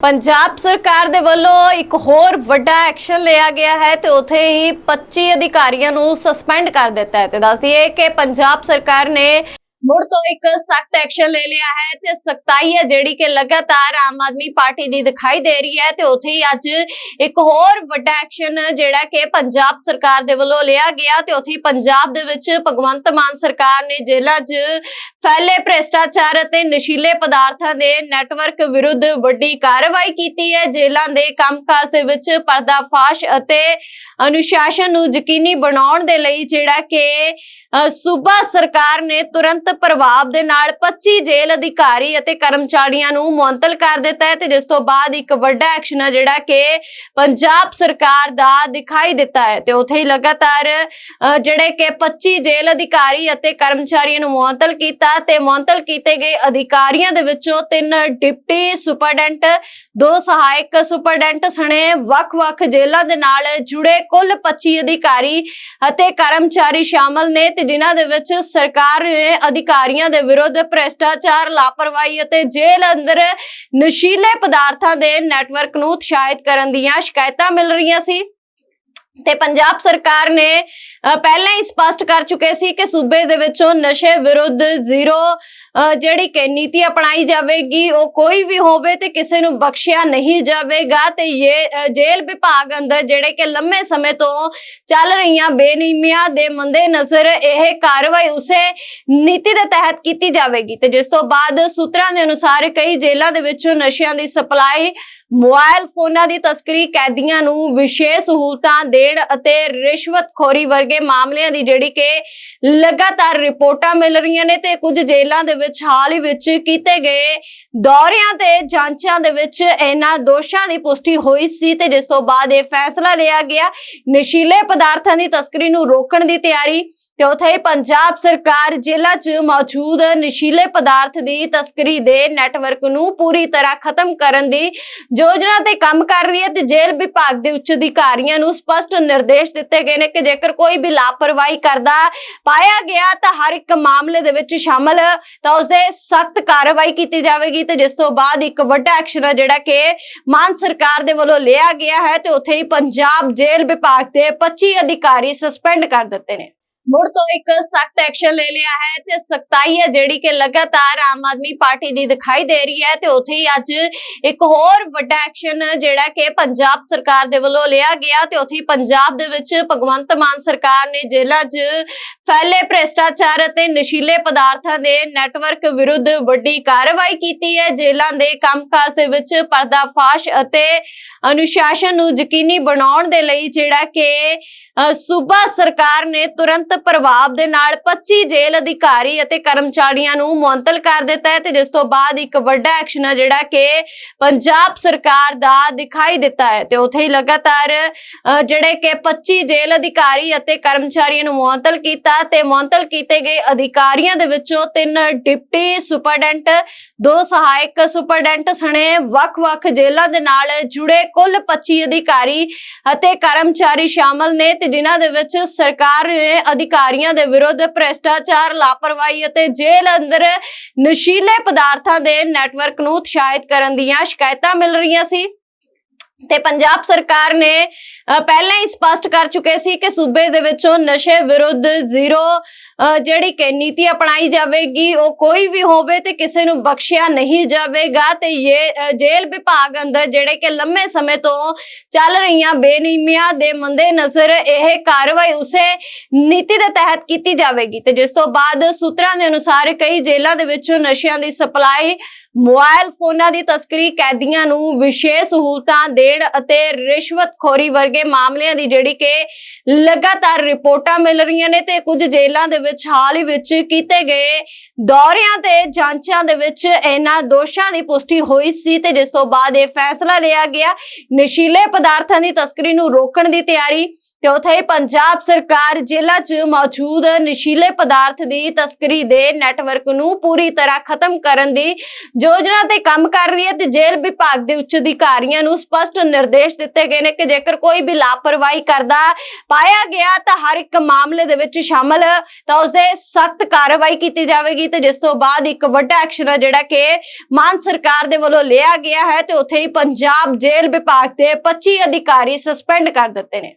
ਪੰਜਾਬ ਸਰਕਾਰ ਦੇ ਵੱਲੋਂ ਇੱਕ ਹੋਰ ਵੱਡਾ ਐਕਸ਼ਨ ਲਿਆ ਗਿਆ ਹੈ ਤੇ ਉਥੇ ਹੀ 25 ਅਧਿਕਾਰੀਆਂ ਨੂੰ ਸਸਪੈਂਡ ਕਰ ਦਿੱਤਾ ਹੈ। ਤੇ ਦੱਸ ਦਈਏ ਕਿ ਪੰਜਾਬ ਸਰਕਾਰ ਨੇ ਮੁੜ ਤੋਂ ਇੱਕ ਸਖਤ ਐਕਸ਼ਨ ਲੈ ਲਿਆ ਹੈ ਤੇ ਸਖਤਾਈ ਹੈ ਜਿਹੜੀ ਕਿ ਲਗਾਤਾਰ ਆਮ ਆਦਮੀ ਪਾਰਟੀ ਦੀ ਦਿਖਾਈ ਦੇ ਰਹੀ ਹੈ ਤੇ ਉਥੇ ਹੀ ਅੱਜ ਇੱਕ ਹੋਰ ਵੱਡਾ ਐਕਸ਼ਨ ਜਿਹੜਾ ਕਿ ਪੰਜਾਬ ਸਰਕਾਰ ਦੇ ਵੱਲੋਂ ਲਿਆ ਗਿਆ ਤੇ ਉਥੇ ਹੀ ਪੰਜਾਬ ਦੇ ਵਿੱਚ ਭਗਵੰਤ ਮਾਨ ਸਰਕਾਰ ਨੇ ਜੇਲ੍ਹਾਂ 'ਚ ਫੈਲੇ ਭ੍ਰਿਸ਼ਟਾਚਾਰ ਅਤੇ ਨਸ਼ੀਲੇ ਪਦਾਰਥਾਂ ਦੇ ਨੈਟਵਰਕ ਵਿਰੁੱਧ ਵੱਡੀ ਕਾਰਵਾਈ ਕੀਤੀ ਹੈ। ਜੇਲ੍ਹਾਂ ਦੇ ਕੰਮਕਾਜ ਦੇ ਵਿੱਚ ਪਰਦਾਫਾਸ਼ ਅਤੇ ਅਨੁਸ਼ਾਸਨ ਨੂੰ ਯਕੀਨੀ ਬਣਾਉਣ ਦੇ ਲਈ ਜਿਹੜਾ ਕਿ ਸੂਬਾ ਸਰਕਾਰ ਨੇ ਤੁਰੰਤ ਪ੍ਰਭਾਵ ਦੇ ਨਾਲ 25 ਜੇਲ੍ਹ ਅਧਿਕਾਰੀ ਅਤੇ ਕਰਮਚਾਰੀਆਂ ਨੂੰ ਮੁਅੰਤਲ ਕਰ ਦਿੱਤਾ ਹੈ ਤੇ ਜਿਸ ਤੋਂ ਬਾਅਦ ਇੱਕ ਵੱਡਾ ਐਕਸ਼ਨ ਹੈ ਜਿਹੜਾ ਕਿ ਪੰਜਾਬ ਸਰਕਾਰ ਦਾ ਦਿਖਾਈ ਦਿੱਤਾ ਹੈ। ਤੇ ਉੱਥੇ ਹੀ ਲਗਾਤਾਰ ਜਿਹੜੇ ਕਿ 25 ਜੇਲ੍ਹ ਅਧਿਕਾਰੀ ਅਤੇ ਕਰਮਚਾਰੀਆਂ ਨੂੰ ਮੁਅੱਤਲ ਕੀਤਾ ਤੇ ਮੁਅੱਤਲ ਕੀਤੇ ਗਏ ਅਧਿਕਾਰੀਆਂ ਦੇ ਵਿੱਚੋਂ ਤਿੰਨ ਡਿਪਟੀ ਸੁਪਰਡੈਂਟ, ਦੋ ਸਹਾਇਕ ਸੁਪਰਡੈਂਟ ਸਣੇ। ਵੱਖ-ਵੱਖ ਜੇਲ੍ਹਾਂ ਦੇ ਨਾਲ ਜੁੜੇ ਕੁੱਲ 25 ਅਧਿਕਾਰੀ ਅਤੇ ਕਰਮਚਾਰੀ ਸ਼ਾਮਲ ਨੇ ਤੇ ਜਿਨ੍ਹਾਂ ਦੇ ਵਿੱਚ ਸਰਕਾਰ ਨੇ ਅਧਿਕਾਰੀਆਂ ਦੇ ਵਿਰੁੱਧ ਭ੍ਰਿਸ਼ਟਾਚਾਰ, ਲਾਪਰਵਾਹੀ ਅਤੇ ਜੇਲ੍ਹ ਅੰਦਰ ਨਸ਼ੀਲੇ ਪਦਾਰਥਾਂ ਦੇ ਨੈਟਵਰਕ ਨੂੰ ਉਤਸ਼ਾਹਿਤ ਕਰਨ ਦੀਆਂ ਸ਼ਿਕਾਇਤਾਂ ਮਿਲ ਰਹੀਆਂ ਸੀ। ਤੇ ਪੰਜਾਬ ਸਰਕਾਰ ਨੇ ਪਹਿਲਾਂ ਹੀ ਸਪਸ਼ਟ ਕਰ ਚੁੱਕੇ ਸੀ ਕਿ ਸੂਬੇ ਦੇ ਵਿੱਚੋਂ ਨਸ਼ੇ ਵਿਰੁੱਧ ਜ਼ੀਰੋ ਜਿਹੜੀ ਕਿ ਨੀਤੀ ਅਪਣਾਈ ਜਾਵੇਗੀ, ਉਹ ਕੋਈ ਵੀ ਹੋਵੇ ਤੇ ਕਿਸੇ ਨੂੰ ਬਖਸ਼ਿਆ ਨਹੀਂ ਜਾਵੇਗਾ ਤੇ ਇਹ ਜੇਲ੍ਹ ਵਿਭਾਗ ਅੰਦਰ ਜਿਹੜੇ ਕਿ ਲੰਮੇ ਸਮੇਂ ਤੋਂ ਚੱਲ ਰਹੀਆਂ ਬੇਨੀਮੀਆਂ ਦੇ ਮੰਦੇ ਨਜ਼ਰ ਇਹ ਕਾਰਵਾਈ ਉਸੇ ਨੀਤੀ ਦੇ ਤਹਿਤ ਕੀਤੀ ਜਾਵੇਗੀ ਤੇ ਜਿਸ ਤੋਂ ਬਾਅਦ ਸੂਤਰਾਂ ਦੇ ਅਨੁਸਾਰ ਕਈ ਜੇਲ੍ਹਾਂ ਦੇ ਵਿੱਚੋਂ ਨਸ਼ਿਆਂ ਦੀ ਸਪਲਾਈ ਮੋਬਾਈਲ ਫੋਨਾਂ ਦੀ ਤਸਕਰੀ ਕੈਦੀਆਂ ਨੂੰ ਵਿਸ਼ੇਸ਼ ਸਹੂਲਤਾਂ ਦੇਣ ਅਤੇ ਰਿਸ਼ਵਤਖੋਰੀ ਵਰਗੇ ਮਾਮਲਿਆਂ ਦੀ ਜਿਹੜੀ ਕਿ ਲਗਾਤਾਰ ਰਿਪੋਰਟਾਂ ਮਿਲ ਰਹੀਆਂ ਨੇ ਤੇ ਕੁਝ ਜੇਲ੍ਹਾਂ ਦੇ ਵਿੱਚ ਹਾਲ ਹੀ ਵਿੱਚ ਕੀਤੇ ਗਏ ਦੌਰਿਆਂ ਤੇ ਜਾਂਚਾਂ ਦੇ ਵਿੱਚ ਇਹਨਾਂ ਦੋਸ਼ਾਂ ਦੀ ਪੁਸ਼ਟੀ ਹੋਈ ਸੀ ਤੇ ਜਿਸ ਤੋਂ ਬਾਅਦ ਇਹ ਫੈਸਲਾ ਲਿਆ ਗਿਆ। ਨਸ਼ੀਲੇ ਪਦਾਰਥਾਂ ਦੀ ਤਸਕਰੀ ਨੂੰ ਰੋਕਣ ਦੀ ਤਿਆਰੀ ਤੇ ਉੱਥੇ ਹੀ ਪੰਜਾਬ ਸਰਕਾਰ ਜ਼ਿਲ੍ਹਾ 'ਚ ਮੌਜੂਦ ਨਸ਼ੀਲੇ ਪਦਾਰਥ ਦੀ ਤਸਕਰੀ ਦੇ ਨੈਟਵਰਕ ਨੂੰ ਪੂਰੀ ਤਰ੍ਹਾਂ ਖਤਮ ਕਰਨ ਦੀ ਯੋਜਨਾ ਤੇ ਕੰਮ ਕਰ ਰਹੀ ਹੈ ਤੇ ਜੇਲ੍ਹ ਵਿਭਾਗ ਦੇ ਉੱਚ ਅਧਿਕਾਰੀਆਂ ਨੂੰ ਸਪਸ਼ਟ ਨਿਰਦੇਸ਼ ਦਿੱਤੇ ਗਏ ਨੇ ਕਿ ਜੇਕਰ ਕੋਈ ਵੀ ਲਾਪਰਵਾਹੀ ਕਰਦਾ ਪਾਇਆ ਗਿਆ ਤਾਂ ਹਰ ਇੱਕ ਮਾਮਲੇ ਦੇ ਵਿੱਚ ਸ਼ਾਮਲ ਤਾਂ ਉਸਦੇ ਸਖਤ ਕਾਰਵਾਈ ਕੀਤੀ ਜਾਵੇਗੀ ਤੇ ਜਿਸ ਤੋਂ ਬਾਅਦ ਇੱਕ ਵੱਡਾ ਐਕਸ਼ਨ ਹੈ ਜਿਹੜਾ ਕਿ ਮਾਨ ਸਰਕਾਰ ਦੇ ਵੱਲੋਂ ਲਿਆ ਗਿਆ ਹੈ ਤੇ ਉੱਥੇ ਹੀ ਪੰਜਾਬ ਜੇਲ੍ਹ ਵਿਭਾਗ ਦੇ 25 ਅਧਿਕਾਰੀ ਸਸਪੈਂਡ ਕਰ ਦਿੱਤੇ ਨੇ। ਮੁੜ ਤੋਂ ਇੱਕ ਸਖਤ ਐਕਸ਼ਨ ਲੈ ਲਿਆ ਹੈ ਤੇ ਸਖਤਾਈ ਹੈ ਜਿਹੜੀ ਕਿ ਲਗਾਤਾਰ ਆਮ ਆਦਮੀ ਪਾਰਟੀ ਦੀ ਦਿਖਾਈ ਦੇ ਰਹੀ ਹੈ ਤੇ ਉੱਥੇ ਹੀ ਅੱਜ ਇੱਕ ਹੋਰ ਵੱਡਾ ਐਕਸ਼ਨ ਜਿਹੜਾ ਕਿ ਪੰਜਾਬ ਸਰਕਾਰ ਦੇ ਵੱਲੋਂ ਲਿਆ ਗਿਆ ਤੇ ਉੱਥੇ ਪੰਜਾਬ ਦੇ ਵਿੱਚ ਭਗਵੰਤ ਮਾਨ ਸਰਕਾਰ ਨੇ ਜੇਲ੍ਹਾਂ 'ਚ ਫੈਲੇ ਭ੍ਰਿਸ਼ਟਾਚਾਰ ਅਤੇ ਨਸ਼ੀਲੇ ਪਦਾਰਥਾਂ ਦੇ ਨੈਟਵਰਕ ਵਿਰੁੱਧ ਵੱਡੀ ਕਾਰਵਾਈ ਕੀਤੀ ਹੈ। ਜੇਲ੍ਹਾਂ ਦੇ ਕੰਮਕਾਜ ਦੇ ਵਿੱਚ ਪਰਦਾਫਾਸ਼ ਅਤੇ ਅਨੁਸ਼ਾਸਨ ਨੂੰ ਯਕੀਨੀ ਬਣਾਉਣ ਦੇ ਲਈ ਜਿਹੜਾ ਕਿ ਸੂਬਾ ਸਰਕਾਰ ਨੇ ਤੁਰੰਤ ਪ੍ਰਭਾਵ ਦੇ ਨਾਲ 25 ਜੇਲ੍ਹ ਅਧਿਕਾਰੀ ਅਤੇ ਕਰਮਚਾਰੀਆਂ ਨੂੰ ਮੁਅੱਤਲ ਕਰ ਦਿੱਤਾ ਹੈ ਤੇ ਜਿਸ ਤੋਂ ਬਾਅਦ ਇੱਕ ਵੱਡਾ ਐਕਸ਼ਨ ਹੈ ਜਿਹੜਾ ਕਿ ਪੰਜਾਬ ਸਰਕਾਰ ਦਾ ਦਿਖਾਈ ਦਿੱਤਾ ਹੈ। ਤੇ ਉੱਥੇ ਹੀ ਲਗਾਤਾਰ ਅ, ਜਿਹੜੇ ਕਿ 25 ਜੇਲ੍ਹ ਅਧਿਕਾਰੀ ਅਤੇ ਕਰਮਚਾਰੀਆਂ ਨੂੰ ਮੁਅੰਤਲ ਕੀਤਾ ਤੇ ਮੁਅੰਤਲ ਕੀਤੇ ਗਏ ਅਧਿਕਾਰੀਆਂ ਦੇ ਵਿੱਚੋਂ ਤਿੰਨ ਡਿਪਟੀ ਸੁਪਰਡੈਂਟ ਦੋ ਸਹਾਇਕ ਸੁਪਰਡੈਂਟ ਸਣੇ ਵੱਖ-ਵੱਖ ਜੇਲ੍ਹਾਂ ਦੇ ਨਾਲ ਜੁੜੇ ਕੁੱਲ 25 ਅਧਿਕਾਰੀ ਅਤੇ ਕਰਮਚਾਰੀ ਸ਼ਾਮਲ ਨੇ ਤੇ ਜਿਨ੍ਹਾਂ ਦੇ ਵਿੱਚ ਸਰਕਾਰ ਨੇ ਅਧਿਕਾਰੀਆਂ ਦੇ ਵਿਰੁੱਧ ਭ੍ਰਿਸ਼ਟਾਚਾਰ, ਲਾਪਰਵਾਹੀ ਅਤੇ ਜੇਲ੍ਹ ਅੰਦਰ ਨਸ਼ੀਲੇ ਪਦਾਰਥਾਂ ਦੇ ਨੈਟਵਰਕ ਨੂੰ ਉਤਸ਼ਾਹਿਤ ਕਰਨ ਦੀਆਂ ਸ਼ਿਕਾਇਤਾਂ ਮਿਲ ਰਹੀਆਂ ਸੀ। ਤੇ ਪੰਜਾਬ ਸਰਕਾਰ ਨੇ ਪਹਿਲਾਂ ਹੀ ਸਪਸ਼ਟ ਕਰ ਚੁੱਕੇ ਸੀ ਕਿ ਸੂਬੇ ਦੇ ਵਿੱਚੋਂ ਨਸ਼ੇ ਵਿਰੁੱਧ ਜ਼ੀਰੋ ਜਿਹੜੀ ਕਿ ਨੀਤੀ ਅਪਣਾਈ ਜਾਵੇਗੀ, ਉਹ ਕੋਈ ਵੀ ਹੋਵੇ ਤੇ ਕਿਸੇ ਨੂੰ ਬਖਸ਼ਿਆ ਨਹੀਂ ਜਾਵੇਗਾ ਤੇ ਇਹ ਜੇਲ੍ਹ ਵਿਭਾਗ ਅੰਦਰ ਜਿਹੜੇ ਕਿ ਲੰਮੇ ਸਮੇਂ ਤੋਂ ਚੱਲ ਰਹੀਆਂ ਬੇਨੀਮੀਆਂ ਦੇ ਮੰਦੇ ਨਜ਼ਰ ਇਹ ਕਾਰਵਾਈ ਉਸੇ ਨੀਤੀ ਦੇ ਤਹਿਤ ਕੀਤੀ ਜਾਵੇਗੀ ਤੇ ਜਿਸ ਤੋਂ ਬਾਅਦ ਸੂਤਰਾਂ ਦੇ ਅਨੁਸਾਰ ਕਈ ਜੇਲ੍ਹਾਂ ਦੇ ਵਿੱਚੋਂ ਨਸ਼ਿਆਂ ਦੀ ਸਪਲਾਈ ਮੋਬਾਈਲ ਫੋਨਾਂ ਦੀ ਤਸਕਰੀ ਕੈਦੀਆਂ ਨੂੰ ਵਿਸ਼ੇਸ਼ ਸਹੂਲਤਾਂ ਦੇਣ ਅਤੇ ਰਿਸ਼ਵਤਖੋਰੀ ਵਰਗੇ ਮਾਮਲਿਆਂ ਦੀ ਜਿਹੜੀ ਕਿ ਲਗਾਤਾਰ ਰਿਪੋਰਟਾਂ ਮਿਲ ਰਹੀਆਂ ਨੇ ਤੇ ਕੁਝ ਜੇਲ੍ਹਾਂ ਦੇ ਵਿੱਚ ਹਾਲ ਹੀ ਵਿੱਚ ਕੀਤੇ ਗਏ ਦੌਰਿਆਂ ਤੇ ਜਾਂਚਾਂ ਦੇ ਵਿੱਚ ਇਹਨਾਂ ਦੋਸ਼ਾਂ ਦੀ ਪੁਸ਼ਟੀ ਹੋਈ ਸੀ ਤੇ ਜਿਸ ਤੋਂ ਬਾਅਦ ਇਹ ਫੈਸਲਾ ਲਿਆ ਗਿਆ। ਨਸ਼ੀਲੇ ਪਦਾਰਥਾਂ ਦੀ ਤਸਕਰੀ ਨੂੰ ਰੋਕਣ ਦੀ ਤਿਆਰੀ ਤੇ ਉੱਥੇ ਹੀ ਪੰਜਾਬ ਸਰਕਾਰ ਜੇਲ੍ਹਾਂ 'ਚ ਮੌਜੂਦ ਨਸ਼ੀਲੇ ਪਦਾਰਥ ਦੀ ਤਸਕਰੀ ਦੇ ਨੈਟਵਰਕ ਨੂੰ ਪੂਰੀ ਤਰ੍ਹਾਂ ਖਤਮ ਕਰਨ ਦੀ ਯੋਜਨਾ ਤੇ ਕੰਮ ਕਰ ਰਹੀ ਹੈ ਤੇ ਜੇਲ੍ਹ ਵਿਭਾਗ ਦੇ ਉੱਚ ਅਧਿਕਾਰੀਆਂ ਨੂੰ ਸਪਸ਼ਟ ਨਿਰਦੇਸ਼ ਦਿੱਤੇ ਗਏ ਨੇ ਕਿ ਜੇਕਰ ਕੋਈ ਵੀ ਲਾਪਰਵਾਹੀ ਕਰਦਾ ਪਾਇਆ ਗਿਆ ਤਾਂ ਹਰ ਇੱਕ ਮਾਮਲੇ ਦੇ ਵਿੱਚ ਸ਼ਾਮਲ ਤਾਂ ਉਸਦੇ ਸਖਤ ਕਾਰਵਾਈ ਕੀਤੀ ਜਾਵੇਗੀ ਤੇ ਜਿਸ ਤੋਂ ਬਾਅਦ ਇੱਕ ਵੱਡਾ ਐਕਸ਼ਨ ਹੈ ਜਿਹੜਾ ਕਿ ਮਾਨ ਸਰਕਾਰ ਦੇ ਵੱਲੋਂ ਲਿਆ ਗਿਆ ਹੈ ਤੇ ਉੱਥੇ ਹੀ ਪੰਜਾਬ ਜੇਲ੍ਹ ਵਿਭਾਗ ਦੇ 25 ਅਧਿਕਾਰੀ ਸਸਪੈਂਡ ਕਰ ਦਿੱਤੇ ਨੇ।